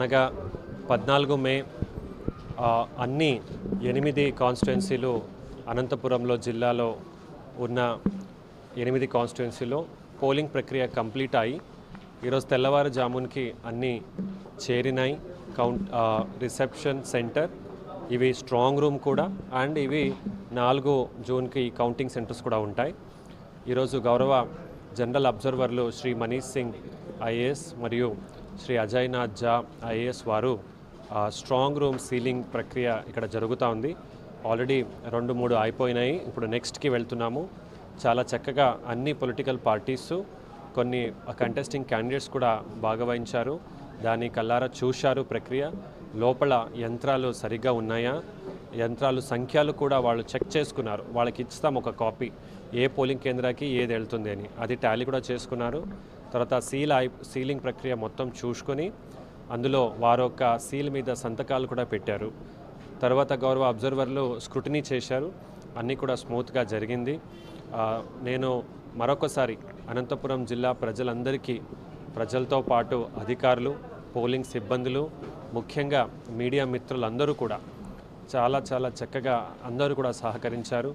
అనగా పద్నాలుగు మే అన్ని ఎనిమిది కాన్స్టిట్యున్సీలు అనంతపురంలో జిల్లాలో ఉన్న ఎనిమిది కాన్స్టిట్యున్సీలో పోలింగ్ ప్రక్రియ కంప్లీట్ అయ్యి ఈరోజు తెల్లవారుజామునికి అన్నీ చేరినాయి. కౌంట్ రిసెప్షన్ సెంటర్ ఇవి స్ట్రాంగ్ రూమ్ కూడా అండ్ ఇవి నాలుగు జూన్కి కౌంటింగ్ సెంటర్స్ కూడా ఉంటాయి. ఈరోజు గౌరవ జనరల్ అబ్జర్వర్లు శ్రీ మనీష్ సింగ్ ఐఏఎస్ మరియు శ్రీ అజయ్నాథ్ జా ఐఏఎస్ వారు స్ట్రాంగ్ రూమ్ సీలింగ్ ప్రక్రియ ఇక్కడ జరుగుతూ ఉంది. ఆల్రెడీ రెండు మూడు అయిపోయినాయి. ఇప్పుడు నెక్స్ట్కి వెళ్తున్నాము. చాలా చక్కగా అన్ని పొలిటికల్ పార్టీస్ కొన్ని కంటెస్టింగ్ క్యాండిడేట్స్ కూడా భాగవహించారు. దాని కల్లారా చూశారు ప్రక్రియ. లోపల యంత్రాలు సరిగ్గా ఉన్నాయా? యంత్రాలు సంఖ్యలు కూడా వాళ్ళు చెక్ చేసుకున్నారు. వాళ్ళకి ఇస్తాం ఒక కాపీ. ఏ పోలింగ్ కేంద్రానికి ఏది వెళ్తుంది అని. అది టాలీ కూడా చేసుకున్నారు. తర్వాత సీల్ అయి సీలింగ్ ప్రక్రియ మొత్తం చూసుకొని అందులో వారు ఒక సీల్ మీద సంతకాలు కూడా పెట్టారు. తర్వాత గౌరవ అబ్జర్వర్లు స్క్రూటినీ చేశారు. అన్నీ కూడా స్మూత్గా జరిగింది. నేను మరొకసారి అనంతపురం జిల్లా ప్రజలందరికీ ప్రజలతో పాటు అధికారులు పోలింగ్ సిబ్బందులు ముఖ్యంగా మీడియా మిత్రులందరూ కూడా చాలా చాలా చక్కగా అందరూ కూడా సహకరించారు.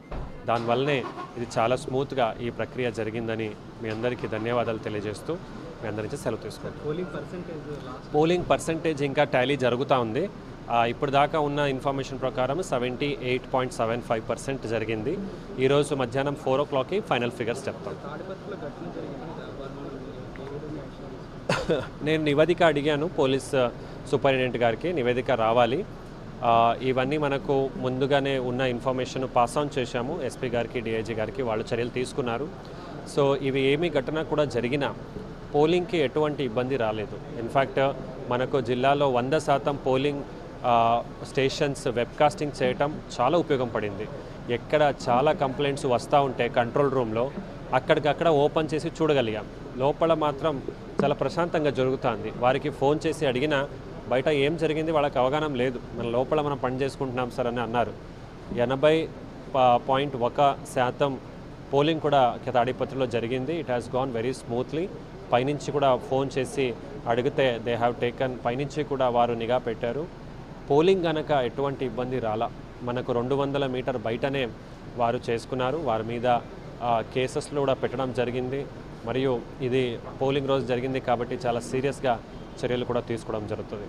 దానివల్లనే ఇది చాలా స్మూత్గా ఈ ప్రక్రియ జరిగిందని మీ అందరికీ ధన్యవాదాలు తెలియజేస్తూ మీ అందరి నుంచి సెలవు తీసుకుంటాను polling percentage last polling percentage ఇంకా టాలీ జరుగుతూ ఉంది. ఇప్పుడు దాకా ఉన్న ఇన్ఫర్మేషన్ ప్రకారం seventy eight point seven five percent జరిగింది. ఈరోజు మధ్యాహ్నం ఫోర్ ఓ క్లాక్కి ఫైనల్ ఫిగర్స్ చెప్తాం? నేను నివేదిక అడిగాను పోలీస్ సూపరింటెండెంట్ గారికి నివేదిక రావాలి. ఇవన్నీ మనకు ముందుగానే ఉన్న ఇన్ఫర్మేషన్ పాస్ ఆన్ చేశాము. ఎస్పీ గారికి డిఐజీ గారికి వాళ్ళు చర్యలు తీసుకున్నారు. సో ఇవి ఏమి ఘటన కూడా జరిగినా పోలింగ్కి ఎటువంటి ఇబ్బంది రాలేదు. ఇన్ఫ్యాక్ట్ మనకు జిల్లాలో వంద శాతం పోలింగ్ స్టేషన్స్ వెబ్కాస్టింగ్ చేయటం చాలా ఉపయోగం పడింది. ఎక్కడ చాలా కంప్లైంట్స్ వస్తూ ఉంటే కంట్రోల్ రూమ్లో అక్కడికక్కడ ఓపెన్ చేసి చూడగలిగాం. లోపల మాత్రం చాలా ప్రశాంతంగా జరుగుతుంది. వారికి ఫోన్ చేసి అడిగినా బయట ఏం జరిగింది వాళ్ళకి అవగాహన లేదు. మన లోపల మనం పని చేసుకుంటున్నాం సార్ అని అన్నారు. ఎనభై పాయింట్ ఒక శాతం పోలింగ్ కూడా తాడిపత్రిలో జరిగింది. It has gone very smoothly పైనుంచి కూడా ఫోన్ చేసి అడిగితే దే హ్యావ్ టేకన్ పైనుంచి కూడా వారు నిఘా పెట్టారు. పోలింగ్ కనుక ఎటువంటి ఇబ్బంది రాలా. మనకు రెండు వందల మీటర్ బయటనే వారు చేసుకున్నారు. వారి మీద కేసెస్లో కూడా పెట్టడం జరిగింది. మరియు ఇది పోలింగ్ రోజు జరిగింది కాబట్టి చాలా సీరియస్గా చర్యలు కూడా తీసుకోవడం జరుగుతుంది.